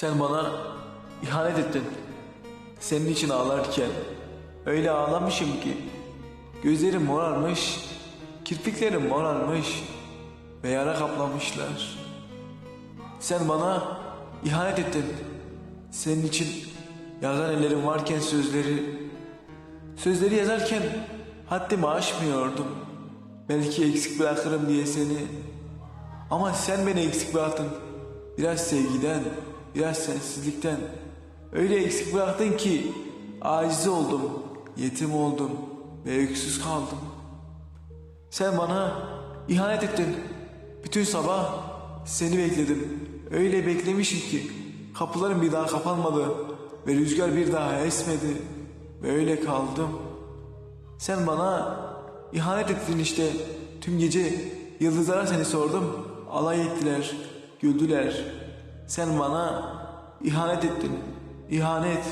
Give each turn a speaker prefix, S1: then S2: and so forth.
S1: Sen bana ihanet ettin. Senin için ağlarken öyle ağlamışım ki gözlerim morarmış, kirpiklerim morarmış ve yara kaplamışlar. Sen bana ihanet ettin. Senin için yazan ellerim varken sözleri Sözleri yazarken haddimi aşmıyordum. Belki eksik bırakırım diye seni. Ama sen beni eksik bıraktın. Biraz sevgiden, biraz sensizlikten. Öyle eksik bıraktın ki aciz oldum, yetim oldum ve öksüz kaldım. Sen bana ihanet ettin. Bütün sabah seni bekledim. Öyle beklemişim ki kapılarım bir daha kapanmadı ve rüzgar bir daha esmedi. Ve öyle kaldım. Sen bana ihanet ettin işte. Tüm gece yıldızlara seni sordum. Alay ettiler, güldüler. Sen bana ihanet ettin. İhanet.